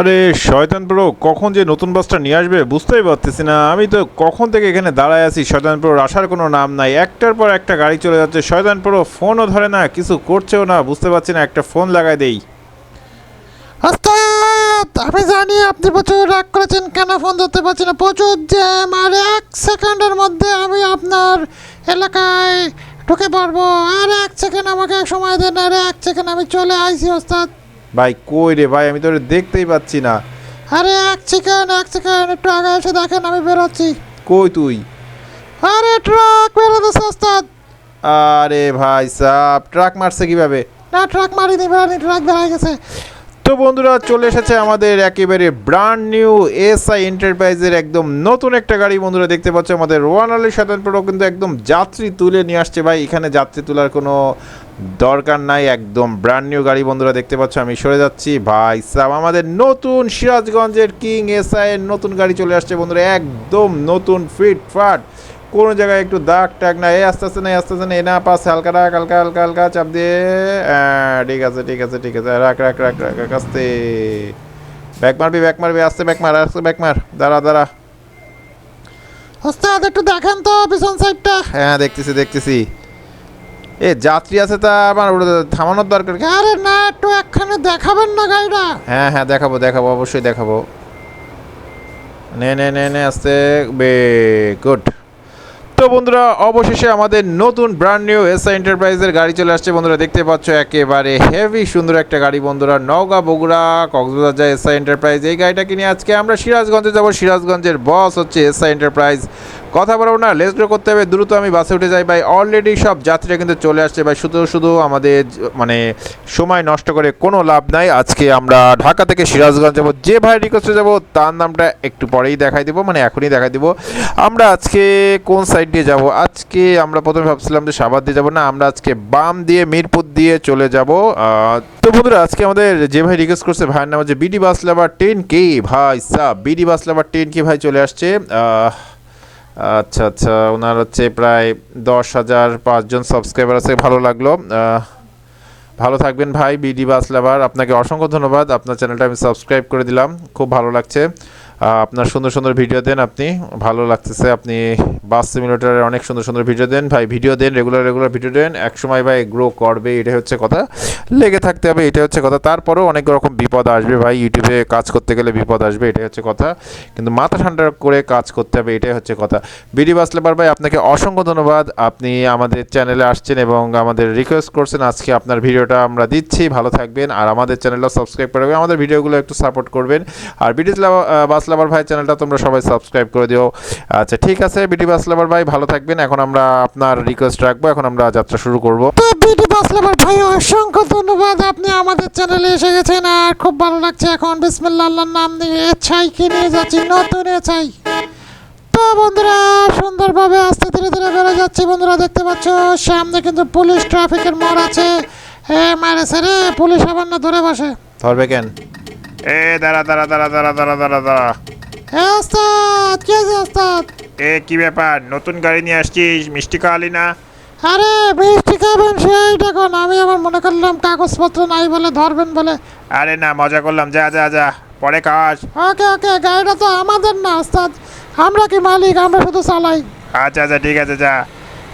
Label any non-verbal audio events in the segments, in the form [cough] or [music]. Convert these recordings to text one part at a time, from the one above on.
আরে, শয়তান প্রো কখন যে নতুন বাসটা নিয়ে আসবে বুঝতেই পারতেছি না। আমি তো কখন থেকে এখানে দাঁড়ায় আছি? শয়তান প্রোর আসার কোনো নাম নাই। একটার পর একটা গাড়ি চলে যাচ্ছে। শয়তান প্রো ফোনও ধরে না, কিছু করছেও না, বুঝতে পারছি না, একটা ফোন লাগাই দেই। আমি জানি আপনি প্রচুর রাগ করেছেন। কেন ফোন ধরতে পারছি না? প্রচুর জ্যাম আর এক সেকেন্ডের মধ্যে আমি আপনার এলাকায় ঢুকে পড়ব। আর এক সেকেন্ড আমাকে সময় দেন। আর এক সেকেন্ড আমি চলে আইছি, ওস্তাদ। ভাই কই রে ভাই? আমি তো দেখতেই পাচ্ছি না। আরে এক সেকেন্ড এক সেকেন্ড একটু আগে এসে দেখেন আমি বেরোচ্ছি। কই তুই? আরে ট্রাক বেরোতেছে ওস্তাদ। আরে ভাই সাপ ট্রাক মারছে কীভাবে? না ট্রাক মারিনি বেরোনি ট্রাক বেড়ে গেছে। তো বন্ধুরা চলে এসেছে আমাদের একেবারে ব্র্যান্ড নিউ এসআই এন্টারপ্রাইজের একদম নতুন একটা গাড়ি। বন্ধুরা দেখতে পাচ্ছ আমাদের ওয়ান আলি সাধারণ প্রো কিন্তু একদম যাত্রী তুলে নিয়ে আসছে ভাই। এখানে যাত্রী তোলার কোনো দরকার নাই একদম ব্র্যান্ড নিউ গাড়ি বন্ধুরা দেখতে পাচ্ছ আমি সরে যাচ্ছি। ভাই সাব আমাদের নতুন সিরাজগঞ্জের কিং এসআই এর নতুন গাড়ি চলে আসছে বন্ধুরা একদম নতুন ফিট ফাট কোনো জায়গায় একটু দাগ টাগ না এ আস্তে আস্তে না আস্তে আস্তে না এ না পাস হালকা রাখ হালকা হালকা হালকা চাপ দিয়ে। আহ, ঠিক আছে ঠিক আছে ঠিক আছে রাখ রাখ রাখ রাখ রাখ আস্তে। ব্যাক মারবি ব্যাক মারবি আস্তে ব্যাক মার আস্তে ব্যাক মার দাঁড়া দাঁড়া। ওস্তাদ একটু দেখেন তো পিছন সাইডটা হ্যাঁ দেখতেছি দেখতেছি। এ, যাত্রী আছে তা আমার থামানোর দরকার? আরে না, একটু একখানে দেখাবেন না গাড়িটা। হ্যাঁ হ্যাঁ দেখাবো দেখাবো, অবশ্যই দেখাবো। নে নে নে নে, আস্তে, বে, গুড। তো বন্ধুরা, অবশেষে আমাদের নতুন ব্র্যান্ড নিউ এসআই এন্টারপ্রাইজের গাড়ি চলে আসছে। বন্ধুরা, দেখতে পাচ্ছ একেবারে হেভি সুন্দর একটা গাড়ি। বন্ধুরা, নওগাঁ, বগুড়া, কক্সবাজার যায় এসআই এন্টারপ্রাইজ এই গাড়িটা কিনে আজকে আমরা সিরাজগঞ্জে যাব। সিরাজগঞ্জের বস হচ্ছে এসআই এন্টারপ্রাইজ কথা বলব না লেস করতে হবে, দ্রুত আমি বাসে উঠে যাই। ভাই অলরেডি সব যাত্রীরা কিন্তু চলে আসছে। ভাই, শুধু শুধু আমাদের মানে সময় নষ্ট করে কোনো লাভ নাই। আজকে আমরা ঢাকা থেকে সিরাজগঞ্জ যাব। যে ভাই রিকোয়েস্টে যাব, তার নামটা একটু পরেই দেখাই দিব মানে এখনই দেখাই দিব। আমরা আজকে কোন সাইড দিয়ে যাব? আজকে আমরা প্রথমে ভাবছিলাম যে সাবাদ দিয়ে যাব না, আমরা আজকে বাম দিয়ে মিরপুর দিয়ে চলে যাব। তো বন্ধুরা, আজকে আমাদের যে ভাই রিকোয়েস্ট করছে, ভাইয়ের নাম হচ্ছে BD bus lover ten K ভাই সাহ BD bus lover ten K ভাই চলে আসছে। আচ্ছা আচ্ছা ওনার হচ্ছে প্রায় দশ হাজার পাঁচজন সাবস্ক্রাইবার আছে, ভালো লাগল। ভালো থাকবেন ভাই, বিডি বাস লাভার। আপনাকে অসংখ্য ধন্যবাদ। আপনার চ্যানেলটা আমি সাবস্ক্রাইব করে দিলাম। খুব ভালো লাগছে। আপনার সুন্দর সুন্দর ভিডিও দেন আপনি। ভালো লাগতেছে, আপনি বাস সিমিলেটারের অনেক সুন্দর সুন্দর ভিডিও দেন। ভাই ভিডিও দেন রেগুলার রেগুলার ভিডিও দেন। একসময় ভাই গ্রো করবে, এটাই হচ্ছে কথা। লেগে থাকতে হবে, এটাই হচ্ছে কথা। তারপরেও অনেক রকম বিপদ আসবে ভাই ইউটিউবে কাজ করতে গেলে বিপদ আসবে, এটাই হচ্ছে কথা। কিন্তু মাথা ঠান্ডা করে কাজ করতে হবে, এটাই হচ্ছে কথা। বিডি বাসলেবার ভাই, আপনাকে অসংখ্য ধন্যবাদ। আপনি আমাদের চ্যানেলে আসছেন এবং আমাদের রিকোয়েস্ট করছেন। আজকে আপনার ভিডিওটা আমরা দিচ্ছি। ভালো থাকবেন। আর আমাদের চ্যানেলটা সাবস্ক্রাইব করে আমাদের ভিডিওগুলো একটু সাপোর্ট করবেন। আর বিডি বাসলাবার ভাই চ্যানেলটা তোমরা সবাই সাবস্ক্রাইব করে দিও। আচ্ছা ঠিক আছে বিডি বাসলাবার ভাই ভালো থাকবেন। এখন আমরা আপনার রিকোয়েস্ট রাখব এখন আমরা যাত্রা শুরু করব। তো বিডি বাসলাবার ভাই অসংখ্য ধন্যবাদ। আপনি আমাদের চ্যানেলে এসে গেছেন আর খুব ভালো লাগছে এখন। বিসমিল্লা আল্লাহর নাম নিয়ে এছাইকে নিয়ে যাচ্ছি নতুন এছাই তো বন্ধুরা সুন্দরভাবে আস্তে ধীরে ধীরে বেড়ে যাচ্ছি। বন্ধুরা দেখতে পাচ্ছ সামনে কিন্তু পুলিশ ট্রাফিকের মোড় আছে। এ মারেছে রে পুলিশ আবার না ধরে বসে। ধরবে কেন? এ দাঁড়া দাঁড়া দাঁড়া দাঁড়া দাঁড়া দাঁড়া দাঁড়া। এ ওস্তাদ কে আছে ওস্তাদ? এ কি ব্যাপার? নতুন গাড়ি নিয়ে আসছিস? মিষ্টি খাওয়ালি না? আরে মিষ্টি খাবেন সেই দেখুন আমি আবার মনে করলাম কাগজপত্র নাই বলে ধরবেন বলে। আরে না মজা করলাম। যা যা যা পরে খাওয়াস। ওকে ওকে গাড়িটা তো আমাদের না ওস্তাদ। আমরা কি মালিক? আমরা শুধু চালাই। আচ্ছা আচ্ছা ঠিক আছে যা।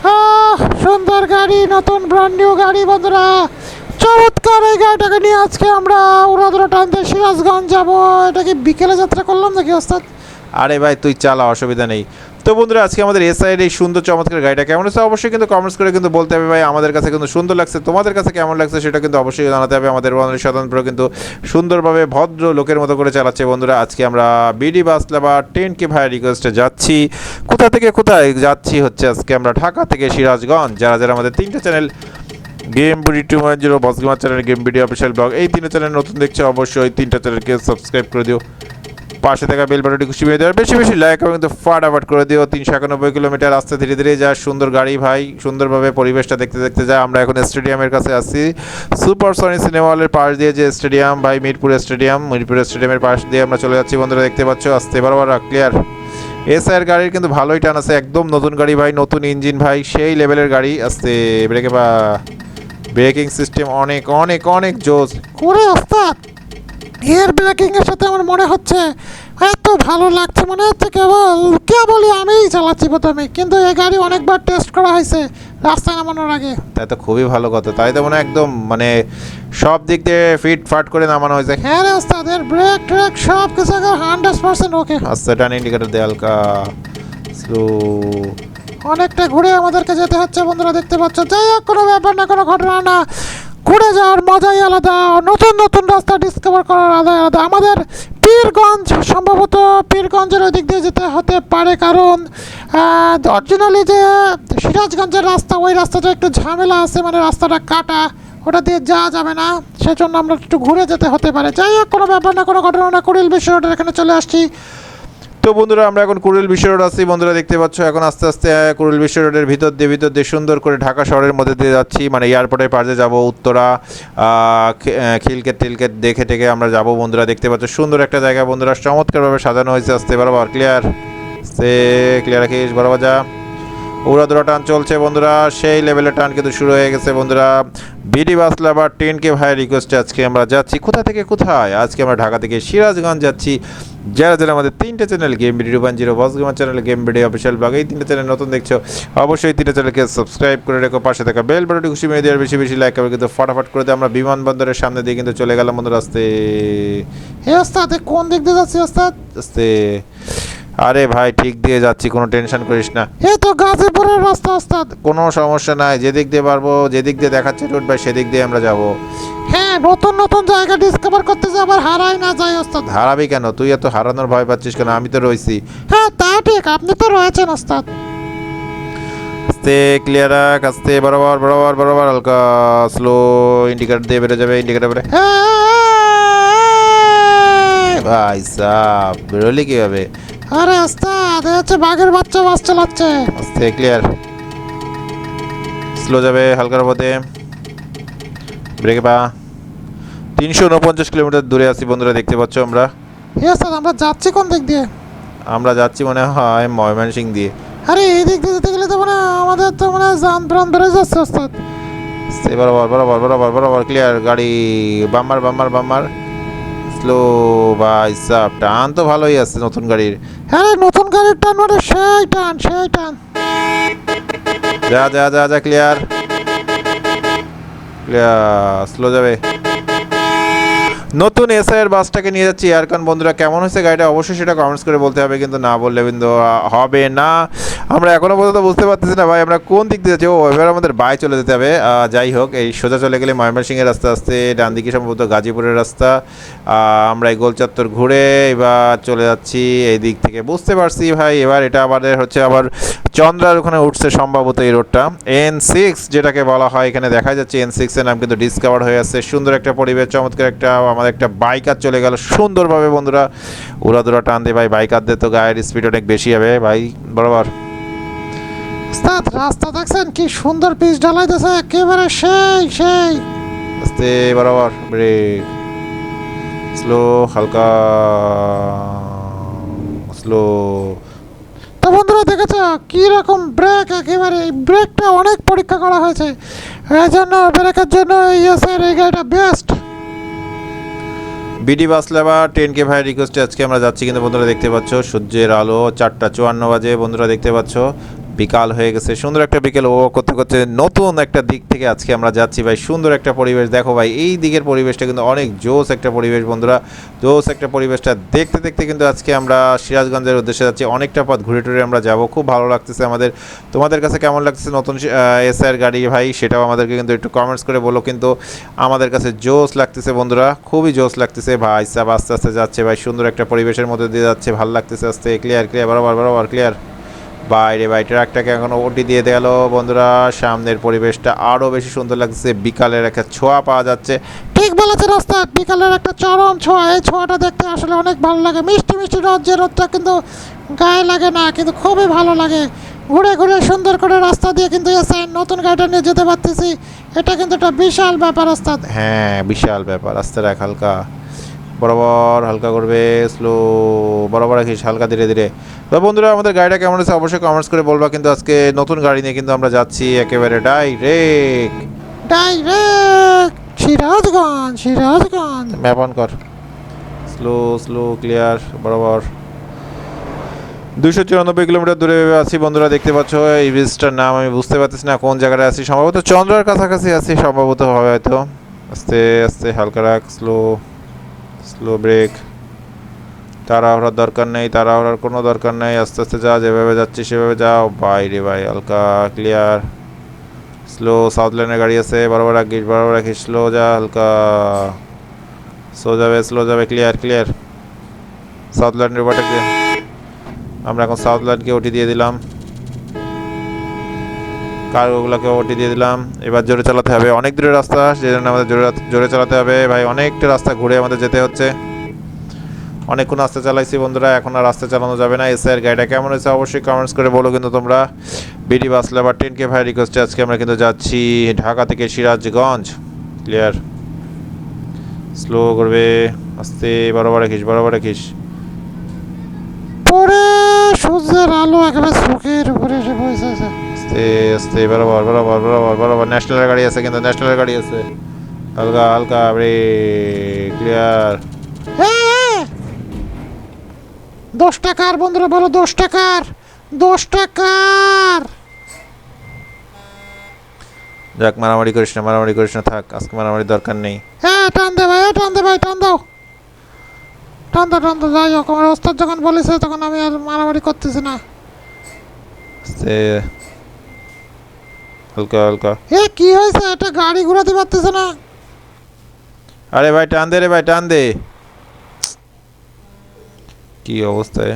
আহ, সুন্দর গাড়ি নতুন ব্র্যান্ড নিউ গাড়ি বন্ধুরা। চমৎকার এই গাড়িটাকে নিয়ে আজকে আমরা উড়াদুরা টানতে সিরাজগঞ্জ যাব। এটা কি বিকেলে যাত্রা করলাম নাকি ওস্তাদ আরে ভাই, তুই চালা, অসুবিধা নেই। তো বন্ধুরা, আজকে আমাদের এসআইয়ের এই সুন্দর চমৎকার গাড়িটা কেমন হচ্ছে অবশ্যই কিন্তু কমেন্টস করে কিন্তু বলতে হবে ভাই, আমাদের কাছে কিন্তু সুন্দর লাগছে। তোমাদের কাছে কেমন লাগছে সেটা কিন্তু অবশ্যই জানাতে হবে। আমাদের ওয়ানের স্বতন্ত্র কিন্তু সুন্দরভাবে ভদ্র লোকের মতো করে চালাচ্ছে বন্ধুরা। আজকে আমরা BD bus lover ten K ভাই রিকোয়েস্টে যাচ্ছি। কোথা থেকে কোথায় যাচ্ছি হচ্ছে আজকে আমরা ঢাকা থেকে সিরাজগঞ্জ। যারা যারা আমাদের তিনটা চ্যানেল গেম বুড়ি two one zero boss gamer channel game video official blog এই তিনটা চ্যানেল নতুন দেখছে, অবশ্যই তিনটা চ্যানেলকে সাবস্ক্রাইব করে দিও। পাশে থাকা বেল বাটনটি খুশি হয়ে দেওয়ার বেশি বেশি লাইক এবং ফাটাফাট করে দিও। তিনশো একানব্বই কিলোমিটার রাস্তা ধীরে ধীরে যা সুন্দর গাড়ি ভাই, সুন্দরভাবে পরিবেশটা দেখতে দেখতে যায় আমরা এখন স্টেডিয়ামের কাছে আসছি সুপার সনি সিনেমা হলের পাশ দিয়ে যে স্টেডিয়াম ভাই, মিরপুর স্টেডিয়াম মিরপুর স্টেডিয়ামের পাশ দিয়ে আমরা চলে যাচ্ছি। বন্ধুরা, দেখতে পাচ্ছ, আসতে বরাবর ক্লিয়ার এসআইয়ের গাড়ির কিন্তু ভালোই টান আছে। একদম নতুন গাড়ি ভাই, নতুন ইঞ্জিন ভাই, সেই লেভেলের গাড়ি। আসতে ব্রেকে বা ব্রেকিং সিস্টেম অনেক অনেক অনেক জোস করে ওস্তাদ এর ব্রেকিং এর সাথে আমার মনে হচ্ছে এত ভালো লাগছে মনে হচ্ছে কেবল কেবলই আমিই চালাচ্ছি প্রথমে কিন্তু এই গাড়ি অনেকবার টেস্ট করা হয়েছে রাস্তায় নামানোর আগে। তাই তো খুবই ভালো কথা তাই তো মনে একদম মানে সব দিক দিয়ে ফিট ফাট করে নামানো হয়েছে। হ্যাঁ রে ওস্তাদ এর ব্রেক ট্রেক সব কিছু হান্ড্রেড পার্সেন্ট ওকে আস্তে টান ইন্ডিকেটার দে হালকা স্লো অনেকটা ঘুরে আমাদেরকে যেতে হচ্ছে, বন্ধুরা দেখতে পাচ্ছ। যাই হোক, কোনো ব্যাপার না, কোনো ঘটনা না। ঘুরে যাওয়ার মজাই আলাদা, নতুন নতুন রাস্তা ডিসকভার করার আলাদা আলাদা। আমাদের পীরগঞ্জ, সম্ভবত পীরগঞ্জের ওই দিক দিয়ে যেতে হতে পারে, কারণ অরিজিনালি যে সিরাজগঞ্জের রাস্তা, ওই রাস্তাটা একটু ঝামেলা আছে মানে রাস্তাটা কাটা, ওটা দিয়ে যাওয়া যাবে না। সেজন্য আমরা একটু ঘুরে যেতে হতে পারে। যাই হোক, কোনো ব্যাপার না, কোনো ঘটনা না। কুড়িল রোডের এখানে চলে আসছি। তো বন্ধুরা, আমরা এখন কুড়িল বিশ্ব রোড আছি। বন্ধুরা, দেখতে পাচ্ছ, এখন আস্তে আস্তে কুড়িল বিশ্ব রোডের ভিতর দিয়ে ভিতর দিয়ে সুন্দর করে ঢাকা শহরের মধ্যে দিয়ে যাচ্ছি। মানে এয়ারপোর্টের পাশে যাব, উত্তরা খিলকেট টিলকেট দেখে টেকে আমরা যাব, বন্ধুরা। দেখতে পাচ্ছ, সুন্দর একটা জায়গা, বন্ধুরা। চমৎকারভাবে সাজানো হয়েছে আস্তে, বরাবর ক্লিয়ার সে ক্লিয়ার রাখিস, বরাবর যা। উড়াদুরা টান চলছে, বন্ধুরা। সেই লেভেলের টান কিন্তু শুরু হয়ে গেছে, বন্ধুরা। বিডি বাস লাভার টেনকে ভাইয়ের রিকোয়েস্টে আজকে আমরা যাচ্ছি। কোথা থেকে কোথায়? আজকে আমরা ঢাকা থেকে সিরাজগঞ্জ যাচ্ছি। যারা যারা আমাদের তিনটা channel game video one zero boss gamer channel game video official blog এই তিনটা চ্যানেল নতুন দেখছ, অবশ্যই তিনটা চ্যানেলকে সাবস্ক্রাইব করে রেখো, পাশে থাকা বেল বাটনটি খুশি মেয়ে দেওয়ার বেশি বেশি লাইক করবে কিন্তু ফটাফট করে দিয়ে আমরা বিমানবন্দরের সামনে দিয়ে কিন্তু চলে গেলাম বন্ধুরা রাস্তে হে ওস্তাদ কোন দেখতে যাচ্ছি ওস্তাদ আস্তে। আরে ভাই ঠিক দিয়ে যাচ্ছি কোনো টেনশন করিস না। এ তো গাজীপুরের রাস্তা ওস্তাদ। কোনো সমস্যা নাই যেদিক দিয়ে পারব যেদিক দিয়ে দেখাচ্ছে রোড ভাই সেদিক দিয়ে আমরা যাব। হ্যাঁ নতুন নতুন জায়গা ডিসকভার করতে যে আবার হারাই না যায় ওস্তাদ। হারাবি কেন? তুই এত হারানোর ভয় পাচ্ছিস কেন? আমি তো রয়েছি। হ্যাঁ তা ঠিক আপনি তো রয়েছেন ওস্তাদ। আস্তে ক্লিয়ার রাখ আস্তে বরাবর বরাবর বরাবর হালকা স্লো ইন্ডিকেটার দিয়ে বেরো যাবে ইন্ডিকেটার বেরো এই! ভাই সাহ বেরোলি কীভাবে? আরে ওস্তাদ এ হচ্ছে বাঘের বাচ্চা বাস চালাচ্ছে। আস্তে ক্লিয়ার স্লো যাবে হালকার পথে ব্রেকে পা। তিনশো উনপঞ্চাশ কিলোমিটার দূরে আছি বন্ধুরা দেখতে পাচ্ছ আমরা। হে ওস্তাদ আমরা যাচ্ছি কোন দিক দিয়ে? আমরা যাচ্ছি মনে হয় ময়মনসিং দিয়ে। আরে এই দিক দিয়ে যেতে গেলে তো মানে আমাদের তো মানে যান প্রাণ বেড়ে যাচ্ছে ওস্তাদ। সে বরাবর বরাবর বরাবর বরাবর ক্লিয়ার গাড়ি বাম্মার বাম্মার বাম্মার। স্লো ভাই সাপ টান তো ভালোই আছে নতুন গাড়ির। হ্যাঁ নতুন গাড়ির টান মানে সেই টান সেই টান। যা যা যা যা ক্লিয়ার ক্লিয়ার স্লো যাবে। নতুন এসআই এর বাসটাকে নিয়ে যাচ্ছি। এয়ারকন বন্ধুরা কেমন হয়েছে গাড়িটা? অবশ্যই সেটা কমেন্টস করে বলতে হবে, কিন্তু না বললে কিন্তু হবে না। আমরা এখনও পর্যন্ত বুঝতে পারতেছি না ভাই, আমরা কোন দিক দিয়ে যাচ্ছি? ও, এবার আমাদের বাই চলে যেতে হবে। যাই হোক, এই সোজা চলে গেলে ময়মনসিংহের রাস্তা আসতে ডান দিকে সম্ভবত গাজীপুরের রাস্তা। আমরা এই গোল চত্বর ঘুরে এবার চলে যাচ্ছি, এই দিক থেকে বুঝতে পারছি ভাই। এবার এটা আমাদের হচ্ছে আবার চন্দ্রার ওখানে উঠছে সম্ভবত এই রোডটা এন সিক্স যেটাকে বলা হয়, এখানে দেখা যাচ্ছে এন সিক্সের নাম কিন্তু ডিসকভার হয়ে আছে। সুন্দর একটা পরিবেশ, চমৎকার একটা আমাদের একটা বাইকার চলে গেল সুন্দরভাবে বন্ধুরা। উড়াদুরা টান দিয়ে ভাই বাইকারদের তো গায়ের স্পিড অনেক বেশি হবে ভাই বরাবর। রাস্তা দেখছেন কি সুন্দর পিচ ঢালাইতেছে একেবারে সেই সেই। আস্তে বরাবর ব্রেক স্লো হালকা। স্লো তো বন্ধুরা দেখেছ কি রকম ব্রেক একেবারে এই ব্রেকটা অনেক পরীক্ষা করা হয়েছে। এই জন্য ব্রেকের জন্য এই গাড়িটা best BD bus labour ten K ভাই রিকোয়েস্টে আজকে আমরা যাচ্ছি, কিন্তু বন্ধুরা দেখতে পাচ্ছ, সূর্যের আলো চারটা চুয়ান্ন বাজে, বন্ধুরা দেখতে পাচ্ছ। বিকাল হয়ে গেছে। সুন্দর একটা বিকেল ও করতে করতে নতুন একটা দিক থেকে আজকে আমরা যাচ্ছি ভাই। সুন্দর একটা পরিবেশ। দেখো ভাই, এই দিকের পরিবেশটা কিন্তু অনেক জোস একটা পরিবেশ বন্ধুরা। জোস একটা পরিবেশটা দেখতে দেখতে কিন্তু আজকে আমরা সিরাজগঞ্জের উদ্দেশ্যে যাচ্ছি। অনেকটা পথ ঘুরে টুরে আমরা যাব। খুব ভালো লাগতেছে আমাদের। তোমাদের কাছে কেমন লাগতেছে নতুন এসআর গাড়ি ভাই? সেটাও আমাদেরকে কিন্তু একটু কমেন্টস করে বলো। কিন্তু আমাদের কাছে জোস লাগতেছে বন্ধুরা। খুবই জোস লাগতেছে ভাই। সাব আস্তে আস্তে যাচ্ছে ভাই। সুন্দর একটা পরিবেশের মধ্যে দিয়ে যাচ্ছে। ভালো লাগতেছে আস্তে। ক্লিয়ার ক্লিয়ার বরাবর বরাবর ক্লিয়ার বাইরে ভাই ট্রাকটাকে এখন ওটি দিয়ে গেল বন্ধুরা, সামনের পরিবেশটা আরও বেশি সুন্দর লাগছে। বিকালের একটা ছোঁয়া পাওয়া যাচ্ছে। ঠিক বলেছে রাস্তা বিকালের একটা চরম ছোঁয়া। এই ছোঁয়াটা দেখতে আসলে অনেক ভালো লাগে। মিষ্টি মিষ্টি রোদ যে রোদটা কিন্তু গায়ে লাগে না, কিন্তু খুবই ভালো লাগে। ঘুরে ঘুরে সুন্দর করে রাস্তা দিয়ে কিন্তু এসে নতুন গাড়িটা নিয়ে যেতে পারতেছি। এটা কিন্তু একটা বিশাল ব্যাপার ওস্তাদ। হ্যাঁ বিশাল ব্যাপার রাখ হালকা। বরাবর হালকা করবে স্লো বরাবর রাখিস হালকা ধীরে ধীরে। তো বন্ধুরা আমাদের গাড়িটা কেমন আছে অবশ্যই কমেন্টস করে বলবা কিন্তু আজকে নতুন গাড়ি নিয়ে কিন্তু আমরা যাচ্ছি একেবারে direct direct Sirajganj Sirajganj. Map on কর। স্লো স্লো ক্লিয়ার বরাবর। দুশো চুরানব্বই কিলোমিটার দূরে আছি বন্ধুরা দেখতে পাচ্ছ এই ব্রিজটার নাম আমি বুঝতে পারতেছি না কোন জায়গায় আছি? সম্ভবত চন্দ্রার কাছাকাছি আছি সম্ভবত হবে হয়তো। আস্তে আস্তে হালকা রাখ স্লো স্লো ব্রেক তাড়াহুড়ার দরকার নেই, তাড়াহুড়ার কোনো দরকার নেই। আস্তে আস্তে যা, যেভাবে যাচ্ছি সেভাবে যাও। বাইরে ভাই, হালকা ক্লিয়ার স্লো সাউথ লাইনের গাড়ি আছে, বরাবর রাখিস বরাবর রাখিস। স্লো যা, হালকা। স্লো যাবে স্লো যাবে ক্লিয়ার ক্লিয়ার সাউথ লাইনের ওভারটেক আমরা এখন সাউথ লাইনকে ওটি দিয়ে দিলাম। কারগুলোকে ওটি দিয়ে দিলাম। এবার জোরে চালাতে হবে। অনেক দূরের রাস্তা সেই জন্য আমাদের জোরে জোরে চালাতে হবে। ভাই, অনেকটা রাস্তা ঘুরে আমাদের যেতে হচ্ছে। অনেকক্ষণ রাস্তা চালাইছি বন্ধুরা, এখন আর রাস্তা চালানো যাবে না। এসআইয়ের গাড়িটা কেমন হয়েছে অবশ্যই কমেন্টস করে বলো কিন্তু তোমরা। বিডি বাসলা টেন কে ভাই রিকোয়েস্টে আজকে আমরা কিন্তু যাচ্ছি ঢাকা থেকে সিরাজগঞ্জ। ক্লিয়ার স্লো করবে। আস্তে, বরাবর রাখিস বরাবর রাখিস। পরে সূর্যের আলো একেবারে চোখের উপরে এসে পৌঁছেছে আস্তে আস্তে বরাবর বরাবর বরাবর বরাবর। ন্যাশনালের গাড়ি আছে কিন্তু ন্যাশনালের গাড়ি আছে। হালকা হালকা রে ক্লিয়ার এ! দশ টাকার বন্ধুরা বলো দশ টাকার। দশ টাকার। যাক মারামারি করিস না মারামারি করিস না থাক আজকে মারামারি দরকার নেই। হ্যাঁ টান দে ভাই টান দে ভাই টান দাও। টান দাও টান দাও যাই হোক আমার ওস্তাদ যখন বলেছে তখন আমি আর মারামারি করতেছি না। আস্তে হালকা হালকা। এ কি হয়েছে? এটা গাড়ি ঘোরাতে পারতেছে না। আরে ভাই টান দে রে ভাই টান দে। কি অবস্থায়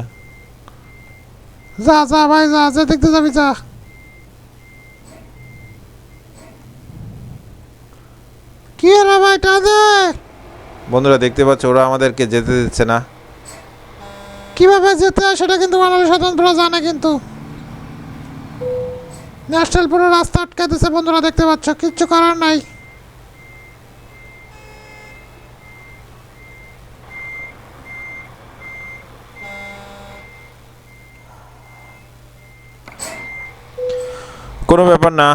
যা যা ভাই যা যে দেখতে যাবি যা। কি রে ভাই টান দে। বন্ধুরা দেখতে পাচ্ছ ওরা আমাদেরকে যেতে দিচ্ছে না। কীভাবে যেতে হয় সেটা কিন্তু বাঙালি স্বতন্ত্ররা জানে কিন্তু। ন্যাশনাল পুরো রাস্তা আটকে দিছে, বন্ধুরা, দেখতে পাচ্ছ, কিচ্ছু করার নাই। কোনো ব্যাপার না,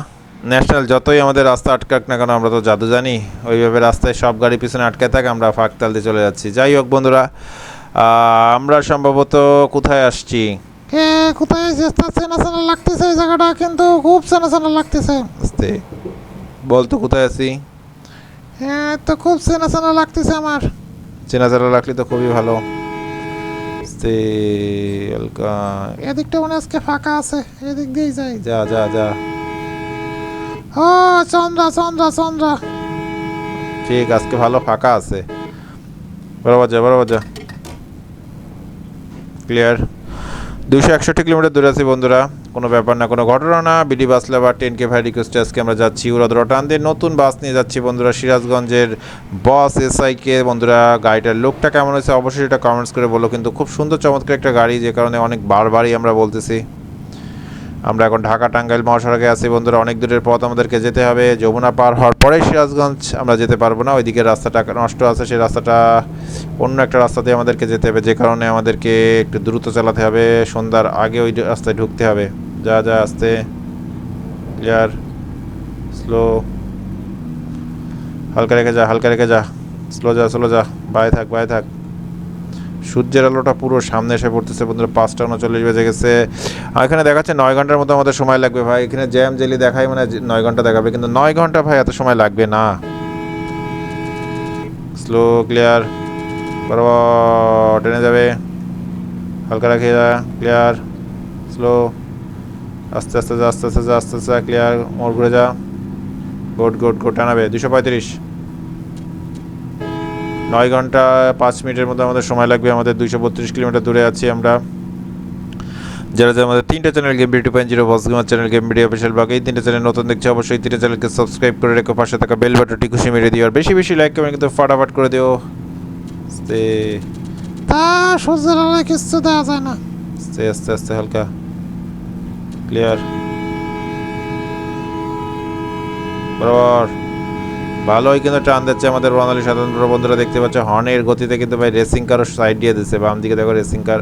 ন্যাশনাল যতই আমাদের রাস্তা আটকাক না কেন, আমরা তো জাদু জানি। ওইভাবে রাস্তায় সব গাড়ি পিছনে আটকে থাকে, আমরা ফাঁকতাল দিয়ে চলে যাচ্ছি। যাই হোক, বন্ধুরা আমরা সম্ভবত কোথায় আসছি? কোথায় যেতে চেনা চেনা লাগতেছে এই জায়গাটা কিন্তু খুব চেনা চেনা লাগতেছে। আস্তে। বল তো কোথায় আছি? হ্যাঁ তো খুব চেনা চেনা লাগতেছে আমার। চেনা চেনা রাখলে তো খুবই ভালো। আস্তে হালকা। এদিকটা মনে আজকে ফাঁকা আছে এদিক দিয়েই যাই। যা যা যা। ও চন্দ্রা চন্দ্রা চন্দ্রা। ঠিক আজকে ভালো ফাঁকা আছে। বরাবর যা বরাবর যা ক্লিয়ার দুশো একষট্টি কিলোমিটার দূরে আছি বন্ধুরা। কোনো ব্যাপার না, কোনো ঘটনা না। বিডি বাস বা টেন কে ভাই রিকোয়েস্টে আজকে আমরা যাচ্ছি উড়াদ রটান দিয়ে। নতুন বাস নিয়ে যাচ্ছি বন্ধুরা সিরাজগঞ্জের বস এসআই কে। বন্ধুরা, গাড়িটার লোকটা কেমন হয়েছে? অবশ্যই এটা কমেন্টস করে বলো। কিন্তু খুব সুন্দর চমৎকার একটা গাড়ি, যে কারণে অনেক বারবারই আমরা বলতেছি। আমরা এখন ঢাকা টাঙ্গাইল মহাসড়কে আছি। বন্ধুরা, অনেক দূরের পথ আমাদেরকে যেতে হবে। যমুনা পার হওয়ার পরে সিরাজগঞ্জ আমরা যেতে পারব না। ওইদিকে রাস্তাটা নষ্ট আছে, সেই রাস্তাটা অন্য একটা রাস্তা দিয়ে আমাদেরকে যেতে হবে। যে কারণে আমাদেরকে একটু দ্রুত চালাতে হবে। সন্ধ্যার আগে ওই রাস্তায় ঢুকতে হবে। যা যা, আসতে, ক্লিয়ার, স্লো। হালকা রেখে যা, হালকা রেখে যা। স্লো যা স্লো যা। বাই থাক বাই থাক। সূর্যের আলোটা পুরো সামনে এসে পড়তেছে। বন্ধুরা, পাঁচটা উনচল্লিশ বেজে গেছে। আর এখানে দেখাচ্ছে নয় ঘণ্টার মতো আমাদের সময় লাগবে ভাই। এখানে জ্যাম জেলি দেখাই মানে নয় ঘণ্টা দেখাবে, কিন্তু নয় ঘণ্টা ভাই এত সময় লাগবে না। স্লো ক্লিয়ার বরাবর, টেনে যাবে। হালকা রাখে যা ক্লিয়ার স্লো আস্তে আস্তে যা, আস্তে আস্তে যা, আস্তে আস্তে ক্লিয়ার মোড় ঘুরে যা। গোট গোট গোট, টানাবে। দুশো পঁয়ত্রিশ। নয় ঘণ্টা পাঁচ মিনিটের মধ্যে আমাদের সময় লাগবে। আমাদের দুইশো বত্রিশ কিলোমিটার দূরে আছি আমরা। যারা যারা আমাদের তিনটা channel game video point zero boss gamer channel game video official বাকি এই তিনটা চ্যানেল নতুন দেখছে অবশ্যই তিনটা চ্যানেলকে সাবস্ক্রাইব করে রেখো পাশে থাকা বেল বাটনটি খুশি মেরে দিও। আর বেশি বেশি লাইক কমেন্ট কিন্তু ফাটাফাট করে দিও। তা সূর্যের আলোয় কিচ্ছু দেওয়া যায় না। আস্তে আস্তে আস্তে হালকা ক্লিয়ার বরাবর। ভালোই কিন্তু টান দিচ্ছে আমাদের বাঙালি স্বাধীনতা বন্ধুরা, দেখতে পাচ্ছে হর্নের গতিতে কিন্তু ভাই রেসিং কারও সাইড দিয়ে দিচ্ছে। বাম দিকে দেখো রেসিং কার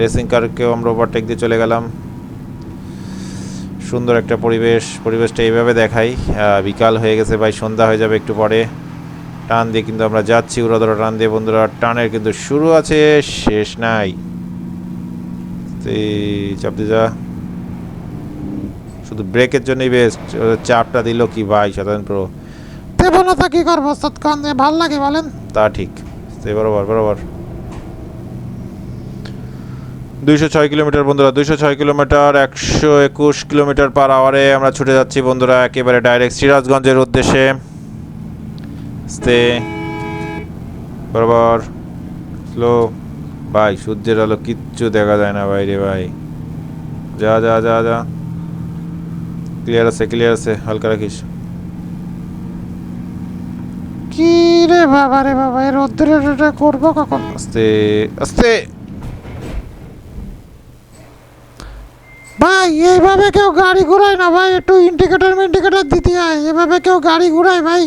রেসিং কারকেও আমরা ওভারটেক দিয়ে চলে গেলাম। সুন্দর একটা পরিবেশ, পরিবেশটা এইভাবে দেখাই। বিকাল হয়ে গেছে ভাই, সন্ধ্যা হয়ে যাবে একটু পরে। টান দিয়ে কিন্তু আমরা যাচ্ছি উড়াদরা টান দিয়ে বন্ধুরা, টানের কিন্তু শুরু আছে, শেষ নাই। চাপ দিয়ে যা। শুধু ব্রেকের জন্যই বেস্ট চাপটা দিল কি ভাই সাধারণ প্রো দেব না তা কি করব সৎকান দিয়ে ভালো লাগে বলেন। তা ঠিক। বরাবর বরাবর। দুইশো ছয় কিলোমিটার বন্ধুরা দুইশো ছয় কিলোমিটার একশো একুশ কিলোমিটার পার আওয়ারে আমরা ছুটে যাচ্ছি বন্ধুরা একেবারে ডাইরেক্ট সিরাজগঞ্জের উদ্দেশ্যে। স্তে। বরাবর। স্লো। ভাই সূর্যের আলো কিচ্ছু দেখা যায় না ভাই রে ভাই। যা যা যা যা। ক্লিয়ার আছে ক্লিয়ার আছে হালকা রাখিস। কি রে বাবা রে বাবা এর রোদ্দুরের এটা করব কখন? আস্তে আস্তে। ভাই এইভাবে কেউ গাড়ি ঘোরায় না ভাই একটু ইন্ডিকেটর ইন্ডিকেটর দিতে হয় এভাবে কেউ গাড়ি ঘোরায় ভাই।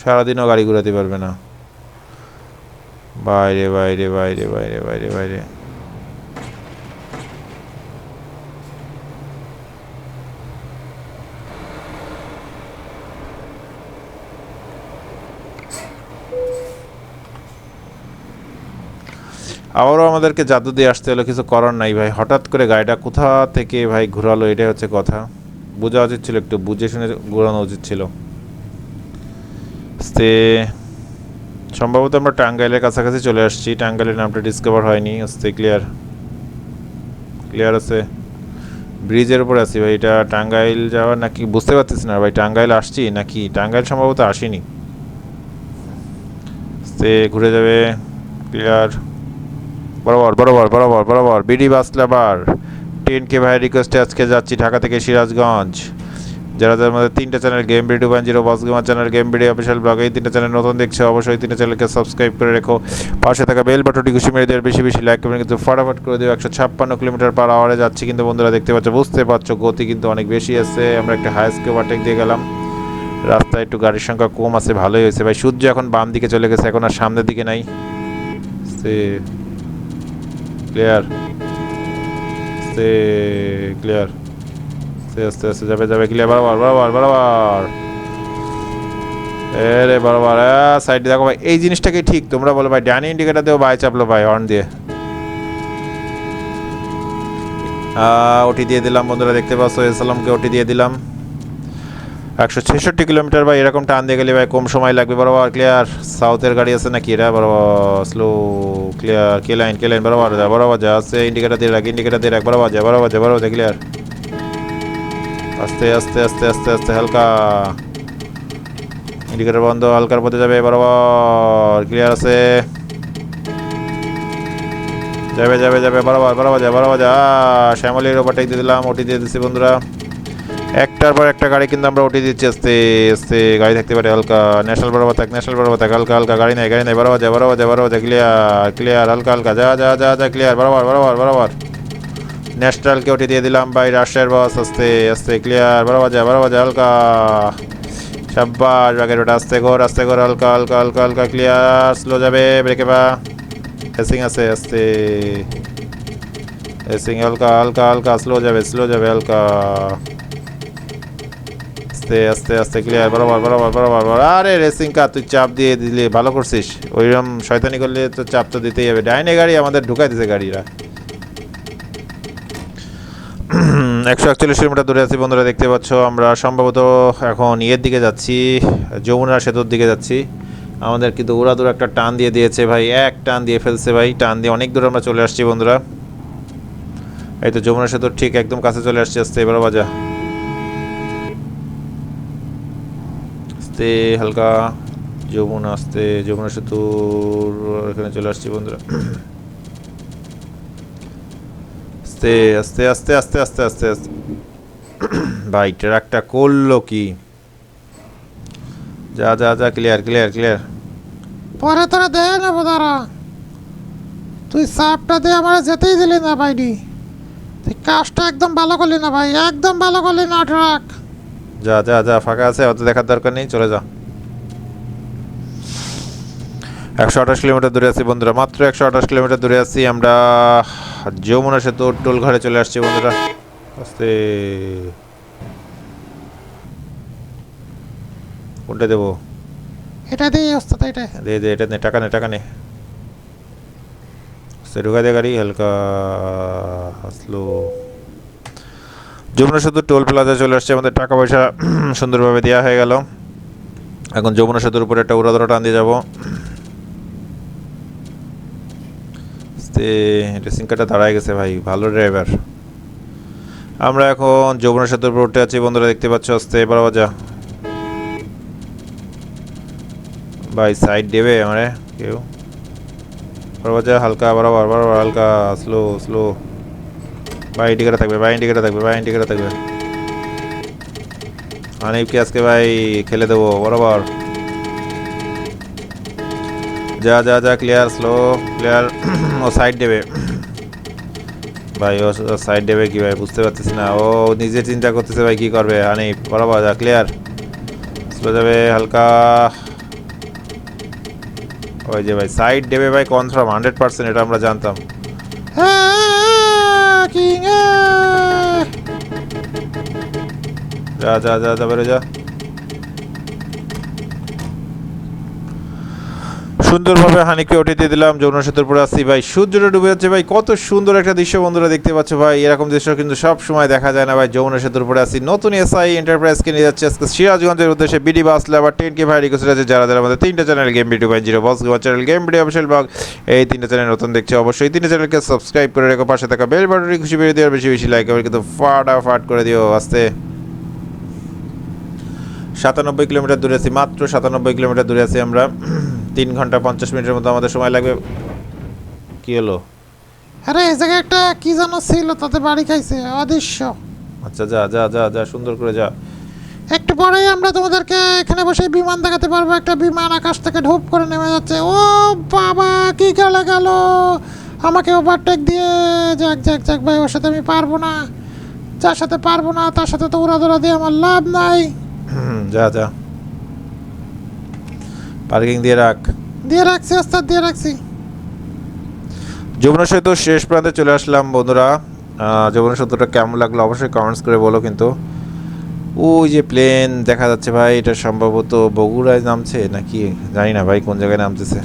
সারাদিনও গাড়ি ঘোরাতে পারবে না। বাইরে বাইরে বাইরে বাইরে বাইরে বাইরে। আবারও আমাদেরকে জাদু দিয়ে আসতে হলো, কিছু করার নাই ভাই। হঠাৎ করে গাড়িটা কোথা থেকে ভাই ঘোরালো, এটাই হচ্ছে কথা। বোঝা উচিত ছিল, একটু বুঝে শুনে ঘোরানো উচিত ছিল। তে, সম্ভবত আমরা টাঙ্গাইলের কাছাকাছি চলে আসছি। টাঙ্গাইলের নামটা ডিসকভার হয়নি, আস্তে ক্লিয়ার ক্লিয়ার আছে। ব্রিজের উপরে আছি ভাই, এটা টাঙ্গাইল যাওয়ার নাকি, বুঝতে পারতেছি না ভাই, টাঙ্গাইল আসছি নাকি? টাঙ্গাইল সম্ভবত আসিনি। সে ঘুরে যাবে ক্লিয়ার বরাবর বরাবর বরাবর বরাবর। বিডি বাসলাবার টেন কে ভাই রিকোয়েস্টে আজকে যাচ্ছি ঢাকা থেকে সিরাজগঞ্জ। যারা যার মধ্যে তিনটা channel game BD two point zero boss gamer channel game BD official blog এই তিনটা চ্যানেল নতুন দেখছে, অবশ্যই তিনটা চ্যানেলকে সাবস্ক্রাইব করে রেখো। পাশে থাকা বেল বাটনটি খুশি মেরে দেওয়ার বেশি বেশি লাইক করবেন, কিন্তু ফটাফট করে দেবো একশো ছাপ্পান্ন কিলোমিটার পার আওয়ারে যাচ্ছি, কিন্তু বন্ধুরা দেখতে পাচ্ছ, বুঝতে পারছ, গতি কিন্তু অনেক বেশি আছে। আমরা একটা হাইস্কে ওভারটেক দিয়ে গেলাম। রাস্তায় একটু গাড়ির সংখ্যা কম আছে, ভালোই হয়েছে। ভাই, সূর্য এখন বাম দিকে চলে গেছে, এখন আর সামনের দিকে নাই। সে ক্লিয়ার সে ক্লিয়ার আস্তে আস্তে আস্তে যাবে যাবে ক্লিয়ার বরাবর বরাবর বরাবর এ রে বরাবর সাইডে দেখো ভাই, এই জিনিসটাকে ঠিক? তোমরা বলো ভাই ডানি ইন্ডিকেটার দেও বাই চাপলো ভাই হর্ন দিয়ে। ওটি দিয়ে দিলাম, বন্ধুরা, দেখতে পাচ্ছ এসালামকে ওটি দিয়ে দিলাম। একশো ছেষট্টি কিলোমিটার ভাই, এরকম টান দিয়ে গেলে ভাই কম সময় লাগবে। বরাবর ক্লিয়ার সাউথের গাড়ি আছে নাকি এরা বরাবর স্লো ক্লিয়ার কে লাইন কে লাইন বরাবর যা বরাবর যা, আছে ইন্ডিকেটার দিয়ে রাখ ইন্ডিকেটার দিয়ে রাখ, বরাবর যা বরাবর যা, বরাবর ক্লিয়ার আস্তে আস্তে আস্তে আস্তে আস্তে, হালকা। ইন্ডিকেটার বন্ধ, হালকার পথে যাবে, বরাবর ক্লিয়ার আছে। যাবে যাবে যাবে, বরাবর বরাবর যা বরাবর যা। শ্যামলির ওভারটেক দিয়ে দিলাম ওটি দিয়ে দিচ্ছি বন্ধুরা। একটার পর একটা গাড়ি কিন্তু আমরা ওটি দিচ্ছি, আস্তে আস্তে গাড়ি থাকতে পারে, হালকা ন্যাশনাল বরাবর থাক ন্যাশনাল বরাবর থাক হালকা হালকা, গাড়ি নাই গাড়ি নাই, বরাবর যা বরাবর যা বরাবর যা ক্লিয়ার ক্লিয়ার হালকা হালকা, যা যা যা যা ক্লিয়ার বরাবর বরাবর বরাবর। ন্যাশনালকে ওটি দিয়ে দিলাম ভাই রাশিয়ার বাস আস্তে আস্তে ক্লিয়ার বরাবর যা বরাবর যা, হালকা। সাব্বাস বাগের ওটা, আস্তে ঘর আস্তে ঘর, হালকা হালকা হালকা হালকা ক্লিয়ার স্লো যাবে ব্রেকে বা এসিং আছে, আস্তে। এসিং হালকা হালকা হালকা স্লো যাবে স্লো যাবে, হালকা। আস্তে আস্তে আস্তে ক্লিয়ার বরাবর বরাবর বরাবর। আরে রেসিং কার তুই চাপ দিয়ে দিলে, ভালো করছিস। ওইরকম শয়তানি করলে তো চাপ তো দিতেই হবে। ডাইনে গাড়ি আমাদের ঢুকাই দিছে গাড়িরা। [clears throat] একশো একচল্লিশ কিলোমিটার দূরে আছি বন্ধুরা, দেখতে পাচ্ছ আমরা। সম্ভবত এখন ইয়ের দিকে যাচ্ছি, যমুনা সেতুর দিকে যাচ্ছি। আমাদের কিন্তু উড়া দূর একটা টান দিয়ে দিয়েছে ভাই, এক টান দিয়ে ফেলছে ভাই, টান দিয়ে অনেক দূর আমরা চলে আসছি বন্ধুরা। এই তো যমুনা সেতুর ঠিক একদম কাছে চলে আসছি, আসতে এবার বাজা। আস্তে হালকা যমুনা আস্তে যমুনা সেতুর এখানে চলে আসছি বন্ধুরা। আস্তে আস্তে আস্তে আস্তে আস্তে আস্তে আস্তে। ভাই, ট্রাকটা করল কি? যা যা যা ক্লিয়ার ক্লিয়ার ক্লিয়ার পরে তোরা দেয় নেব দাঁড়া। তুই সাপটা দিয়ে আমার যেতেই দিলি না ভাইডি তুই কাজটা একদম ভালো করলি না, ভাই। একদম ভালো করলি না, ট্রাক। যা যা যা ফাঁকা আছে অত দেখার দরকার নেই চলে যা। একশো আঠাশ কিলোমিটার দূরে আছি বন্ধুরা মাত্র একশো আঠাশ কিলোমিটার দূরে আছি আমরা। যমুনা সেতু টোল ঘরে চলে আসছি বন্ধুরা। আস্তে। কোনটা দেবো? এটা দিয়ে ওস্তাদ এটা। দে দে এটা নে টাকা নে টাকা নে। সে ঢুকা দে গাড়ি হালকা স্লো। যমুনা সেতু টোল প্লাজা চলে আসছে, আমাদের টাকা পয়সা [clears throat] সুন্দরভাবে দেওয়া হয়ে গেল। এখন যমুনা সেতুর উপরে একটা উড়াধরা টান দিয়ে যাব। রেসিং কারটা দাঁড়ায় গেছে ভাই, ভালো ড্রাইভার। আমরা এখন যমুনা সেতুর উপর উঠে আছি, বন্ধুরা দেখতে পাচ্ছ আস্তে এবার যা ভাই সাইড দেবে আমারে, কেউ? বরাবর যা হালকা বরাবর বরাবর হালকা স্লো স্লো ভাই ইন্ডিকেটার থাকবে, ভাই ইন্ডিকেটার থাকবে, ভাই ইন্ডিকেটার থাকবে। হানিফকে আজকে, ভাই, খেলে দেবো? বরাবর। যা যা যা ক্লিয়ার স্লো ক্লিয়ার ও সাইড দেবে। ভাই, ও সাইড দেবে কি, ভাই? বুঝতে পারতেছি না। ও নিজে চিন্তা করতেছে, ভাই, কি করবে? হানিফ বরাবর, যা ক্লিয়ার স্লো যাবে, হালকা। ওই যে, ভাই সাইড দেবে, ভাই কনফার্ম হান্ড্রেড পার্সেন্ট এটা আমরা জানতাম। যা যা যা যা, বেরো, যা। সুন্দরভাবে হানিকে উঠে দিয়ে দিলাম যমুনা সেতুর পরে আসছি ভাই। সূর্যটা ডুবে যাচ্ছে ভাই, কত সুন্দর একটা দৃশ্য বন্ধুরা দেখতে পাচ্ছ ভাই। এরকম দৃশ্য কিন্তু সব সময় দেখা যায় না ভাই যমুনা সেতুর পরে আসছি। নতুন এসআই এন্টারপ্রাইজকে নিয়ে যাচ্ছে আজকে সিরাজগঞ্জের উদ্দেশ্যে বিডি বাস আবার টেন কে ভাই রিকোয়েস্ট আছে যারা যারা আমাদের তিনটা channel game B two point zero boss gamer channel game BD official blog এই তিনটা চ্যানেল নতুন দেখছে অবশ্যই। তিনটা চ্যানেলকে সাবস্ক্রাইব করে রেখো, পাশে থাকা বেল বাটনটি খুশি বেরিয়ে দেওয়ার বেশি বেশি লাইক এবার কিন্তু ফাটাফাট করে দিও আস্তে। সাতানব্বই কিলোমিটার দূরে আছি মাত্র সাতানব্বই কিলোমিটার দূরে আছি আমরা। তিন ঘণ্টা পঞ্চাশ মিনিটের মতো আমাদের সময় লাগবে। কি হলো? আরে এই জায়গায় একটা কি যেন ছিল তাতে বাড়ি খাইছে অদৃশ্য। আচ্ছা যা যা যা যা সুন্দর করে যা। একটু পরেই আমরা তোমাদেরকে এখানে বসে বিমান দেখাতে পারব। একটা বিমান আকাশ থেকে ঢোপ করে নেমে যাচ্ছে। ও বাবা কি গেলে গেল? আমাকে ওভারটেক দিয়ে যাক যাক যাক ভাই ওর সাথে আমি পারব না। যার সাথে পারব না তার সাথে তো উড়াদোড়া দিয়ে আমার লাভ নাই। যা যা। পার্কিং দিয়ে রাখ। দিয়ে রাখছি ওস্তাদ দিয়ে রাখছি। যমুনা সেতু শেষ প্রান্তে চলে আসলাম বন্ধুরা। যমুনা সেতুটা কেমন লাগল অবশ্যই কমেন্টস করে বলো কিন্তু। ওই যে প্লেন দেখা যাচ্ছে ভাই এটা সম্ভবত বগুড়ায় নামছে নাকি? জানি না ভাই কোন জায়গায় নামতেছে।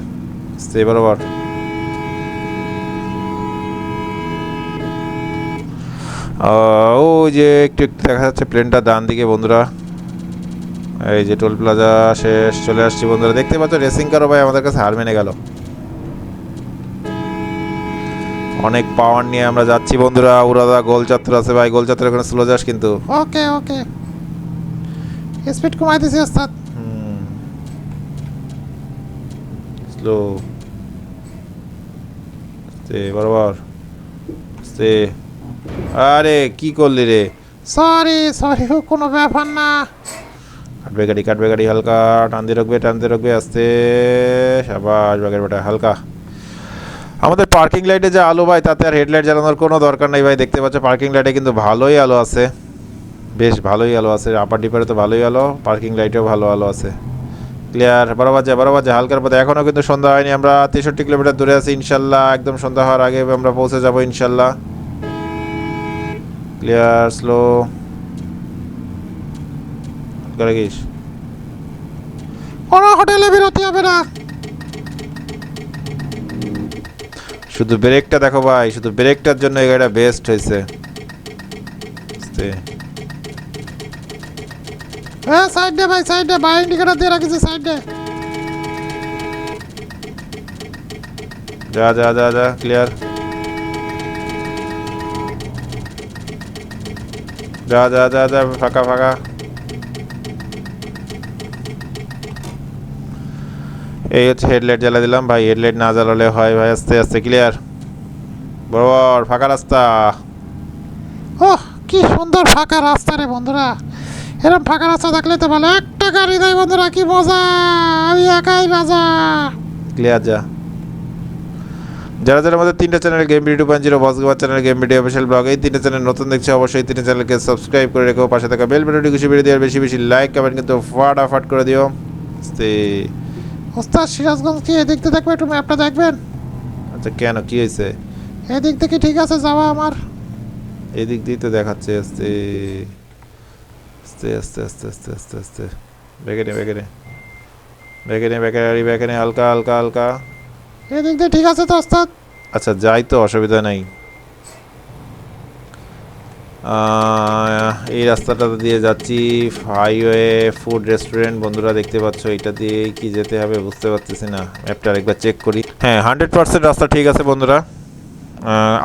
সে বরাবর ওই যে একটু একটু দেখা যাচ্ছে প্লেনটা ডান দিকে বন্ধুরা। এই যে টোল প্লাজা শেষ চলে আসছি বন্ধুরা। দেখতে পাচ্ছ রেসিং কারও ভাই আমাদের কাছে হার মেনে গেল। অনেক পাওয়ার নিয়ে আমরা যাচ্ছি বন্ধুরা। উড়াদা গোল যাত্রা আছে ভাই গোল যাত্রা ওখানে স্লো যাস কিন্তু। ওকে ওকে স্পিড কমাই দিছি ওস্তাদ। স্লো বরাবর। সে আরে কি করলি রে? সরি সরি কোনো ব্যাপার না। কাটবে গাড়ি কাটবে গাড়ি, হালকা। টান দিয়ে রাখবে টান দিয়ে রাখবে আস্তে। সাবাস, বাগের বেটা, হালকা। আমাদের পার্কিং লাইটে যে আলো ভাই, তাতে আর হেডলাইট জ্বালানোর কোনো দরকার নেই ভাই। দেখতে পাচ্ছ পার্কিং লাইটে কিন্তু ভালোই আলো আছে। বেশ ভালোই আলো আছে। আপার ডিপারে তো ভালোই আলো। পার্কিং লাইটেও ভালো আলো আছে। ক্লিয়ার বরাবর যা বরাবর যা হালকার পথে। এখনও কিন্তু সন্ধ্যা হয়নি। আমরা তেষট্টি কিলোমিটার দূরে আছি, ইনশাল্লাহ। একদম সন্ধ্যা হওয়ার আগে আমরা পৌঁছে যাব, ইনশাল্লাহ। ক্লিয়ার স্লো রাখিস কোনো হোটেলে বেরোতে হবে না। শুধু ব্রেকটা দেখো ভাই শুধু ব্রেকটার জন্য এই গাড়িটা বেস্ট হয়েছে। হ্যাঁ সাইডে ভাই সাইডে ভাই ইন্ডিকেটার দিয়ে রাখিছি সাইডে যা যা যা যা ক্লিয়ার যা যা যা যা ফাঁকা ফাঁকা। এই হচ্ছে হেডলাইট জ্বালা দিলাম। ভাই হেডলাইট না জ্বালালে হয় ভাই আস্তে আস্তে ক্লিয়ার বরাবর ফাঁকা রাস্তা। ও কি সুন্দর ফাঁকা রাস্তা রে বন্ধুরা। এরকম ফাঁকা রাস্তা থাকলে তো ভালো। একটা গাড়ি দেয় বন্ধুরা কি মজা। আমি একাই রাজা। ক্লিয়ার যা। যারা যারা আমাদের তিনটা channel game video point zero boss gamer channel game video official blog এই তিনটা চ্যানেল নতুন দেখছে অবশ্যই তিনটা চ্যানেলকে সাবস্ক্রাইব করে রেখো। পাশে থাকা বেল বাটনটি খুশি বেরিয়ে দেওয়ার বেশি বেশি লাইক কমেন্ট কিন্তু ফাটাফাট করে দিও। ওস্তাদ সিরাজগঞ্জ কি এদিক থেকে দেখবে একটু ম্যাপটা দেখবেন? আচ্ছা কেন? কি হয়েছে? এদিক থেকে ঠিক আছে যাওয়া আমার? এদিক দিয়ে তো দেখাচ্ছে আস্তে আস্তে আস্তে আস্তে আস্তে আস্তে আস্তে। বেঁকে নে বেঁকে নে। বেঁকে নে বেঁকে গাড়ি বেঁকে নে হালকা হালকা হালকা। এদিক দিয়ে ঠিক আছে তো ওস্তাদ? আচ্ছা যাই তো অসুবিধা নাই। এই রাস্তাটা দিয়ে যাচ্ছি হাইওয়ে ফুড রেস্টুরেন্ট বন্ধুরা দেখতে পাচ্ছ, এটা দিয়ে কি যেতে হবে বুঝতে পারতেছি না ম্যাপটা আরেকবার চেক করি। হ্যাঁ হান্ড্রেড পার্সেন্ট রাস্তা ঠিক আছে বন্ধুরা।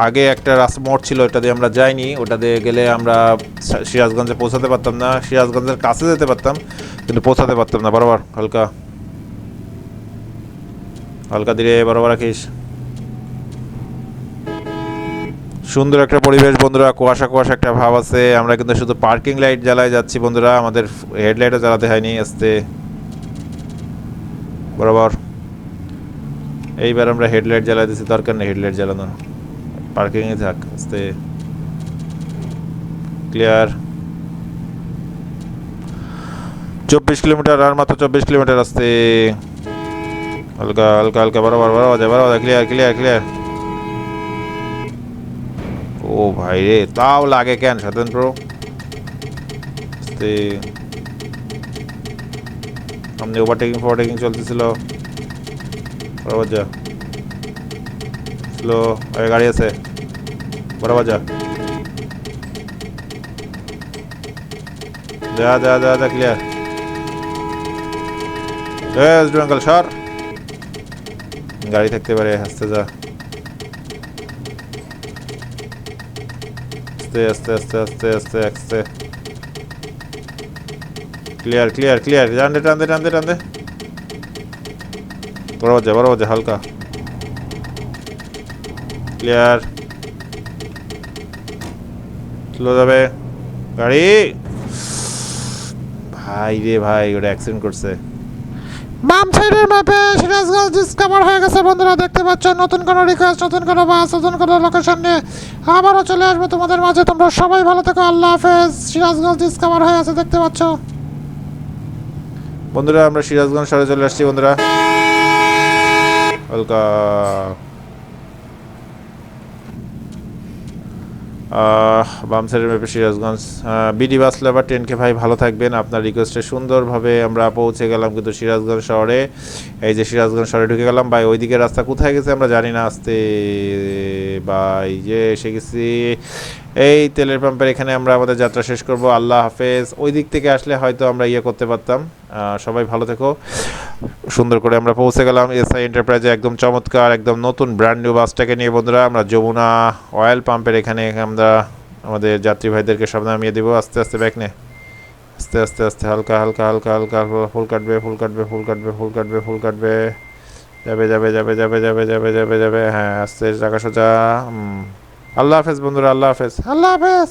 আগে একটা রাস্তা মোড় ছিল, ওটা দিয়ে আমরা যাইনি, ওটা দিয়ে গেলে আমরা সিরাজগঞ্জে পৌঁছাতে পারতাম না, সিরাজগঞ্জের কাছে যেতে পারতাম, কিন্তু পৌঁছাতে পারতাম না, বরাবর, হালকা। হালকা ধীরে বরাবর রাখিস। সুন্দর একটা পরিবেশ বন্ধুরা, কুয়াশা কুয়াশা একটা ভাব আছে। আমরা কিন্তু শুধু পার্কিং লাইট জ্বালায় যাচ্ছি বন্ধুরা, আমাদের হেডলাইটও জ্বালাতে হয়নি আস্তে বরাবর। এইবার আমরা হেডলাইট জ্বালাই দিচ্ছি দরকার নেই হেডলাইট জ্বালানোর। পার্কিংয়ে থাক, আস্তে। ক্লিয়ার চব্বিশ কিলোমিটার, আর মাত্র চব্বিশ কিলোমিটার আসতে। হালকা হালকা হালকা, বরাবর বরাবর যায় বরাবর ক্লিয়ার ক্লিয়ার ক্লিয়ার ও ভাই রে, তাও লাগে কেন সাধন প্রো সামনে ওভারটেকিং ফোভারটেকিং চলতেছিল। বরাবর যা। স্লো গাড়ি আছে। বরাবর যা। যা যা যা যা ক্লিয়ার সর। গাড়ি থাকতে পারে, হাসতে যা। আস্তে আস্তে আস্তে আস্তে আস্তে আস্তে ক্লিয়ার ক্লিয়ার ক্লিয়ার টানতে টানতে টানতে টানতে বরাবর যা বরাবর যা হালকা ক্লিয়ার স্লো যাবে গাড়ি ভাই রে ভাই ওটা অ্যাক্সিডেন্ট করছে বাম সাইডের ম্যাপে সিরাজগঞ্জ ডিসকভার হয়ে গেছে বন্ধুরা, দেখতে পাচ্ছ নতুন কোনো রিকোয়েস্ট নতুন কোনো বাস নতুন কোনো লোকেশন নিয়ে আবারও চলে আসব তোমাদের মাঝে। তোমরা সবাই ভালো থেকো, আল্লাহ হাফেজ। সিরাজগঞ্জ ডিসকভার হয়ে আছে, দেখতে পাচ্ছ? বন্ধুরা, আমরা সিরাজগঞ্জ শহরে চলে আসছি, বন্ধুরা। হালকা বাম সাইডের ম্যাপে Sirajganj. BD bus labour ten K ভাই ভালো থাকবেন। আপনার রিকোয়েস্টে সুন্দরভাবে আমরা পৌঁছে গেলাম কিন্তু সিরাজগঞ্জ শহরে। এই যে সিরাজগঞ্জ শহরে ঢুকে গেলাম। ভাই, ওইদিকে রাস্তা কোথায় গেছে আমরা জানি না। আসতে বা এই যে এসে গেছি। এই তেলের পাম্পের এখানে আমরা আমাদের যাত্রা শেষ করব আল্লাহ হাফেজ ওই দিক থেকে আসলে হয়তো আমরা ইয়ে করতে পারতাম সবাই ভালো থেকো সুন্দর করে আমরা পৌঁছে গেলাম এসআই এন্টারপ্রাইজে একদম চমৎকার একদম নতুন ব্র্যান্ড নিউ বাসটাকে নিয়ে বন্ধুরা আমরা যমুনা অয়েল পাম্পের এখানে আমরা আমাদের যাত্রী ভাইদেরকে সব নামিয়ে দিব আস্তে আস্তে ব্যাক নে আস্তে আস্তে আস্তে হালকা হালকা হালকা হালকা ফুল কাটবে ফুল কাটবে ফুল কাটবে ফুল কাটবে ফুল কাটবে যাবে যাবে যাবে যাবে যাবে যাবে যাবে যাবে হ্যাঁ আস্তে টাকা সোজা। আল্লাহ হাফেজ বন্ধুরা আল্লাহ হাফেজ। আল্লাহ হাফেজ।